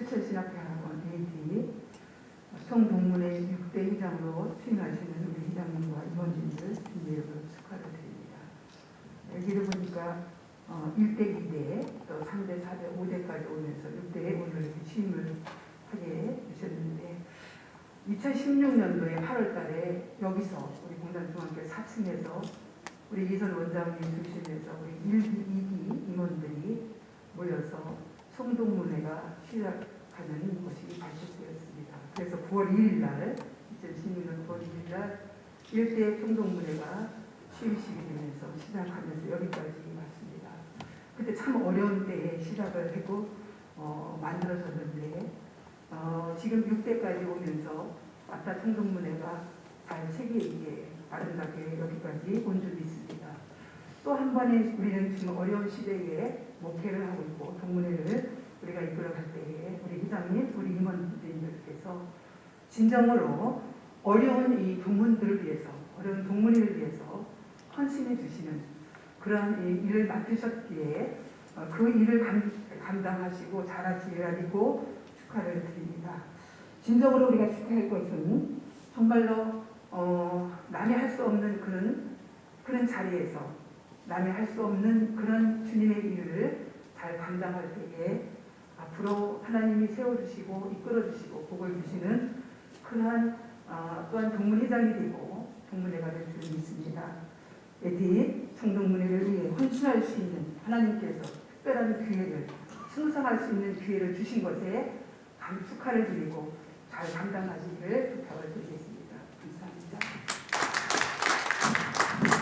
실천신학대학원 AD 성동문회 6대 회장으로 수임하시는 우리 회장님과 임원진들 준비해서 축하를 드립니다. 여기를 보니까 어, 1대, 2대, 또 3대, 4대, 5대까지 오면서 6대에 오늘 취임을 하게 되셨는데 2016년도에 8월 달에 여기서 우리 공단중학교 4층에서 우리 이선 원장님 중심에서 우리 1, 2기 임원들이 성동문회가 시작하는 것이 발표되었습니다. 그래서 9월 1일 날 2016년 9월 1일 날 1대 성동문회가 취임식이 되면서 시작하면서 여기까지 왔습니다. 그때 참 어려운 때에 시작을 했고 어, 만들어졌는데 어, 지금 6대까지 오면서 아따 성동문회가 잘 세계에 아름답게 여기까지 온 적이 있습니다. 또 한 번에 우리는 지금 어려운 시대에 목회를 하고 있고 동문회를 우리가 이끌어갈 때에 우리 회장님, 우리 임원님들께서 진정으로 어려운 이 동문들을 위해서, 어려운 동문회를 위해서 헌신해 주시는 이 일을 맡으셨기에 어, 그 일을 감, 감당하시고 잘하시리고 축하를 드립니다. 진정으로 우리가 축하할 것은 정말로 어, 남이 할 수 없는 그런 그런 자리에서 남이 할 수 없는 그런 주님의 일을 잘 감당할 때에 앞으로 하나님이 세워주시고 이끌어주시고 복을 주시는 그러한 어, 또한 동문회장이 되고 동문회가 될줄 믿습니다. 에디 성동문회를 위해 헌신할 수 있는 하나님께서 특별한 기회를 승성할 수 있는 기회를 주신 것에 감 축하를 드리고 잘 감당하시기를 부탁을 드리겠습니다.